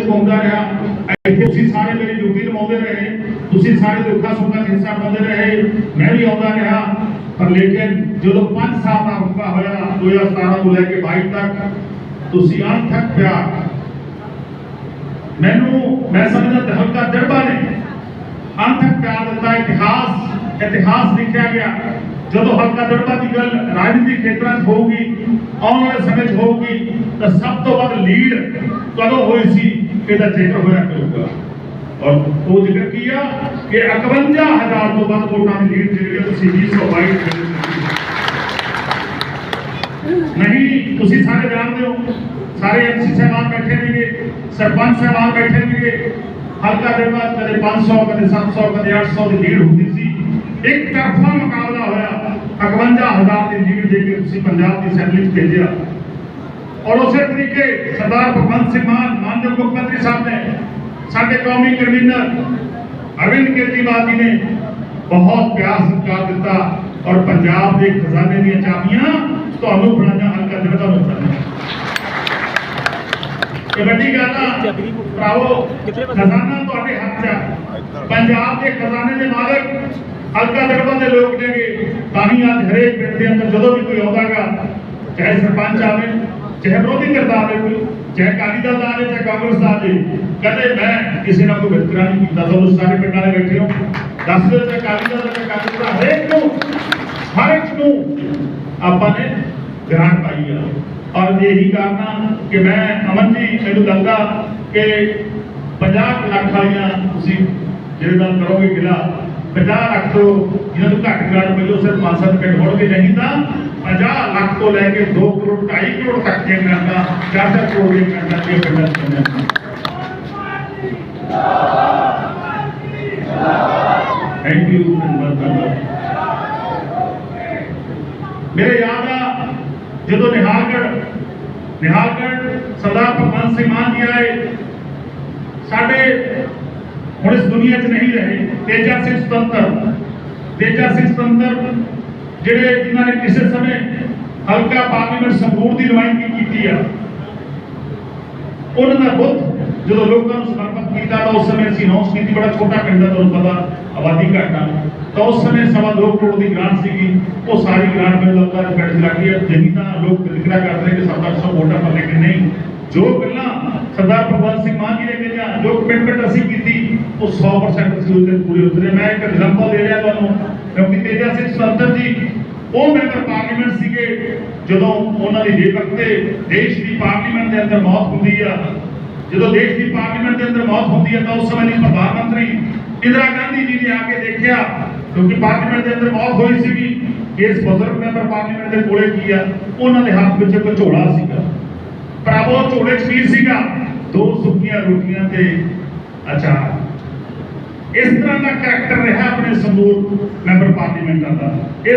ਪਾਉਂਦਾ ਰਿਹਾ ਇੱਥੇ ਤੁਸੀਂ ਸਾਰੇ ਮੇਰੀ ਡਿਊਟੀ ਨਿਭਾਉਂਦੇ ਰਹੇ। ਤੁਸੀਂ ਸਾਰੇ ਦੁੱਖਾਂ ਸੁੱਖਾਂ 'ਚ ਹਿੱਸਾ ਪਾਉਂਦੇ ਰਹੇ। ਮੈਂ ਵੀ ਆਉਂਦਾ ਰਿਹਾ। ਪਰ ਲੇਕਿਨ ਜਦੋਂ 5 ਸਾਲ ਦਾ ਹੁਕਾ ਹੋਇਆ 2017 ਤੋਂ ਲੈ ਕੇ 22 ਤੱਕ, ਤੁਸੀਂ ਅਣਥੱਕ ਪਿਆਰ ਮੈਨੂੰ, ਮੈਂ ਸਮਝਦਾ ਤੇ ਹਲਕਾ ਦਰਬਾ ਨੇ ਅੰਤਕ ਪਿਆਰ ਦਿੱਤਾ। ਇਤਿਹਾਸ ਇਤਿਹਾਸ ਲਿਖਿਆ ਗਿਆ। ਜਦੋਂ ਹਲਕਾ ਦਰਬਾ ਦੀ ਗੱਲ ਰਾਜਨੀਤਿਕ ਖੇਤਰਾਂ 'ਚ ਹੋਊਗੀ, ਆਉਣ ਵਾਲੇ ਸਮੇਂ 'ਚ ਹੋਊਗੀ, ਤਾਂ ਸਭ ਤੋਂ ਵੱਧ ਲੀਡ ਕਦੋਂ ਹੋਈ ਸੀ, ਇਹਦਾ ਜ਼ਿਕਰ ਹੋਇਆ ਕਰੂਗਾ। ਔਰ ਉਹ ਜ਼ਿਕਰ ਕੀਆ ਕਿ 51000 ਤੋਂ ਵੱਧ ਵੋਟਾਂ ਦੀ ਲੀਡ ਜਿਹੜੀ ਤੁਸੀਂ 2022 ਨਹੀਂ, ਤੁਸੀਂ ਸਾਰੇ ਜਾਣਦੇ ਹੋ, ਸਾਰੇ ਐਮਸੀ ਸਾਹਿਬਾਨ ਬੈਠੇ ਨੇਗੇ, ਸਰਪੰਚ ਸਾਹਿਬਾਨ ਬੈਠੇ ਨੇਗੇ। ਹਲਕਾ ਦੇ ਬਾਅਦ ਕਦੇ 500 ਕਦੇ 700 ਕਦੇ 800 ਦੀ ਲੀਡ ਹੁੰਦੀ ਸੀ। ਇੱਕ ਤਰਫਾ ਮੁਕਾਬਲਾ 51000 ਦੀ ਲੀਡ ਦੇ ਕੇ ਤੁਸੀਂ ਪੰਜਾਬ ਦੀ ਅਸੈਂਬਲੀ 'ਚ ਭੇਜਿਆ ਔਰ ਉਸੇ ਤਰੀਕੇ ਸਰਦਾਰ ਭਗਵੰਤ ਸਿੰਘ ਮਾਨ ਮਾਨਯੋਗ ਮੁੱਖ ਮੰਤਰੀ ਸਾਹਿਬ ਨੇ ਸਾਡੇ ਕੌਮੀ ਕਨਵੀਨਰ ਅਰਵਿੰਦ ਕੇਜਰੀਵਾਲ ਜੀ ਨੇ ਬਹੁਤ ਪਿਆਰ ਸਤਿਕਾਰ ਦਿੱਤਾ ਔਰ ਪੰਜਾਬ ਦੇ ਖਜ਼ਾਨੇ ਦੀਆਂ ਚਾਬੀਆਂ ਤੁਹਾਨੂੰ ਫੜਾਈਆਂ ਹਲਕਾ ਜਨਤਾ ਨੂੰ ਫੜਾਈਆਂ ਇਹ ਵੱਡੀ ਗੱਲ ਆ ਭਰਾਵੋ ਖਜ਼ਾਨਾ ਤੁਹਾਡੇ ਹੱਥ 'ਚ ਆ ਪੰਜਾਬ ਦੇ ਖਜ਼ਾਨੇ ਦੇ ਮਾਲਕ ਹਲਕਾ ਦਰਬਾਰ ਦੇ ਲੋਕ ਨੇਗੇ ਤਾਂ ਅੱਜ ਹਰੇਕ ਪਿੰਡ ਦੇ ਅੰਦਰ ਜਦੋਂ ਵੀ ਕੋਈ ਆਉਂਦਾਗਾ, ਚਾਹੇ ਸਰਪੰਚ ਆਵੇ, ਚਾਹੇ ਵਿਰੋਧੀ ਧਿਰ ਆਵੇ ਕੋਈ, ਚਾਹੇ ਅਕਾਲੀ ਦਲ ਦਾ ਆਵੇ, ਚਾਹੇ ਕਾਂਗਰਸ ਦਾ ਆਵੇ, ਕਦੇ ਮੈਂ ਕਿਸੇ ਨਾਲ ਕੋਈ ਵਿਤਕਰਾ ਨਹੀਂ ਕੀਤਾ। ਤੁਹਾਨੂੰ ਸਾਰੇ ਪਿੰਡ ਵਾਲੇ ਬੈਠੇ ਹੋ। ਦੱਸ ਦਿਓ ਚਾਹੇ ਅਕਾਲੀ ਦਲ ਦਾ ਚਾਹੇ ਕਾਂਗਰਸ ਦਾ ਹਰੇਕ ਨੂੰ, ਹਰ ਨੂੰ ਆਪਾਂ ਨੇ ਗ੍ਰਾਂਟ ਪਾਈ ਆ। ਔਰ ਇਹੀ ਕਾਰਨ ਕਿ ਮੈਂ ਅਮਨ ਜੀ, ਮੈਨੂੰ ਲੱਗਦਾ ਕਿ 50 ਲੱਖ ਵਾਲੀਆਂ ਤੁਸੀਂ ਜਿਹੜੇ ਨਾਲ ਕਰੋਗੇ ਗਿਲਾ 50 ਲੱਖ ਤੋਂ ਜਿਹਨਾਂ ਨੂੰ ਘੱਟ ਗ੍ਰਾਂਟ ਮਿਲੋ ਸਿਰਫ 5-7 ਪਿੰਡ ਹੋਣਗੇ ਨਹੀਂ ਤਾਂ 50 ਲੱਖ ਤੋਂ ਲੈ ਕੇ 2 ਕਰੋੜ 2.5 ਕਰੋੜ ਤੱਕ ਦੀਆਂ ਗ੍ਰਾਂਟਾਂ 4-4 ਕਰੋੜ ਦੀਆਂ ਗ੍ਰਾਂਟਾਂ ਦੀਆਂ ਪਿੰਡਾਂ 'ਚ ਪਈਆਂ ਨੇ। ਥੈਂਕ ਯੂ ਧੰਨਵਾਦ ਮੇਰੇ ਯਾਦ ਆ ਜਦੋਂ ਨਿਹਾਲਗੜ੍ਹ ਨਿਹਾਲਗੜ੍ਹ ਸਰਦਾਰ ਭਗਵੰਤ ਸਿੰਘ ਮਾਨ ਜੀ ਆਏ ਸਾਡੇ ਹੁਣ ਇਸ ਦੁਨੀਆ 'ਚ ਨਹੀਂ ਰਹੇ। ਤੇਜਾ ਸਿੰਘ ਸੁਤੰਤਰ। ਤੇਜਾ ਸਿੰਘ ਸੁਤੰਤਰ ਜਿਹੜੇ ਜਿਨ੍ਹਾਂ ਨੇ ਕਿਸੇ ਸਮੇਂ ਹਲਕਾ ਪਾਰਲੀਮੈਂਟ ਸੰਗਰੂਰ ਦੀ ਨੁਮਾਇੰਦਗੀ ਕੀਤੀ ਆ, ਉਹਨਾਂ ਦਾ ਬੁੱਧ ਜਦੋਂ ਲੋਕਾਂ ਨੂੰ ਸਮਰਪਿਤ ਕੀਤਾ ਤਾਂ ਉਸ ਸਮੇਂ ਅਸੀਂ ਅਨਾਉਂਸ ਕੀਤੀ, ਬੜਾ ਛੋਟਾ ਪਿੰਡ ਹੈ ਤੁਹਾਨੂੰ ਪਤਾ ਆਬਾਦੀ ਘੱਟ ਆ। ਤਾਂ ਉਸ ਸਮੇਂ ਸਵਾ ਦੋ ਕਰੋੜ ਦੀ ਗ੍ਰਾਂਟ ਸੀਗੀ, ਉਹ ਸਾਰੀ ਗ੍ਰਾਂਟ ਮੈਨੂੰ ਲੱਗਦਾ ਹੈ ਪਿੰਡ 'ਚ ਲੱਗੀ ਹੈ ਜਿਹੀ ਤਾਂ ਲੋਕ ਜ਼ਿਕਰਾ ਕਰਦੇ ਨੇ ਕਿ 700 ਵੋਟਾਂ ਪਰ ਲੇਕਿਨ ਨਹੀਂ ਜੋ ਗੱਲਾਂ ਸਰਦਾਰ ਭਗਵੰਤ ਸਿੰਘ ਮਾਨ ਜੀ ਨੇ ਕਿਹਾ ਜੋ ਕਮਿਟਮੈਂਟ ਅਸੀਂ ਕੀਤੀ, ਉਹ 100% ਅਸੀਂ ਉਹਦੇ ਪੂਰੇ ਉਤਰੇ। ਮੈਂ ਇੱਕ ਐਗਜ਼ਾਮਪਲ ਦੇ ਰਿਹਾ ਤੁਹਾਨੂੰ ਕਿਉਂਕਿ ਤੇਜਾ ਸਿੰਘ ਸੁਤੰਤਰ ਜੀ, ਉਹ ਮੈਂਬਰ ਪਾਰਲੀਮੈਂਟ ਸੀਗੇ, ਜਦੋਂ ਉਹਨਾਂ ਦੀ ਜੀਵਕ ਤੇ ਦੇਸ਼ ਦੀ ਪਾਰਲੀਮੈਂਟ ਦੇ ਅੰਦਰ ਮੌਤ ਹੁੰਦੀ ਆ। ਜਦੋਂ ਦੇਸ਼ ਦੀ ਪਾਰਲੀਮੈਂਟ ਦੇ ਅੰਦਰ ਮੌਤ ਹੁੰਦੀ ਹੈ ਤਾਂ ਉਸ ਸਮੇਂ ਦੀ ਪ੍ਰਧਾਨ ਮੰਤਰੀ ਇੰਦਰਾ ਗਾਂਧੀ ਜੀ ਨੇ ਆ ਕੇ ਦੇਖਿਆ, ਕਿਉਂਕਿ ਪਾਰਲੀਮੈਂਟ ਦੇ ਅੰਦਰ ਮੌਤ ਹੋਈ ਸੀਗੀ। ਕਿ ਇਸ ਬਜ਼ੁਰਗ ਮੈਂਬਰ ਪਾਰਲੀਮੈਂਟ ਦੇ ਕੋਲੇ ਕੀ ਆ? ਉਹਨਾਂ ਦੇ ਹੱਥ ਵਿੱਚ ਇੱਕ ਝੋਲਾ ਸੀਗਾ। ਭਰਾਵੋ ਝੋਲੇ 'ਚ ਕੀ ਸੀਗਾ, ਦੋ ਸੁੱਕੀਆਂ ਰੋਟੀਆਂ ਤੇ ਅਚਾਰ। ਇਸ ਤਰ੍ਹਾਂ ਦਾ ਕਰੈਕਟਰ ਰਿਹਾ ਆਪਣੇ ਸੰਦੂਰ ਮੈਂਬਰ ਪਾਰਲੀਮੈਂਟਾਂ ਦਾ।